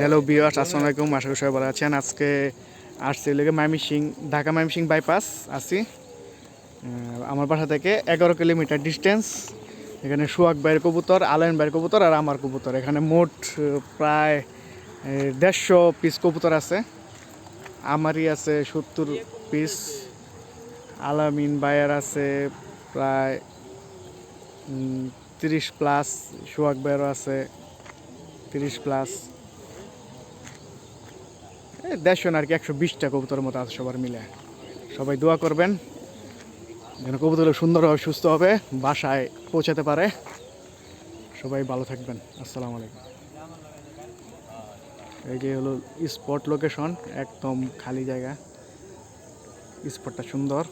Hello বিয়ার্স আসসালামু আলাইকুম আশা করি সবাই ভালো আছেন। আজকে আসছি লেগে মাইমিসিং ঢাকা মাইমিসিং বাইপাস আহ, আমার বাসা থেকে এগারো কিলোমিটার ডিস্টেন্স এখানে সুয়াক বাইর কবুতর আলাইন বাইর কবুতর আর আমার কবুতর। এখানে মোট প্রায় দেড়শো পিস কবুতর আছে। আমারই আছে সত্তর পিস আলামিন বায়ার আছে প্রায় তিরিশ প্লাস সুয়াক ভাইয়েরও আছে তিরিশ প্লাস দেড়শো আর কি, একশো বিশটা কবুতরের মতো আছে সবার মিলে। সবাই দোয়া করবেন, যেন কবুতর সুন্দরভাবে সুস্থ হবে, বাসায় পৌঁছাতে পারে। সবাই ভালো থাকবেন, আসসালামু আলাইকুম। এই যে হলো স্পট লোকেশন একদম খালি জায়গা। স্পটটা সুন্দর।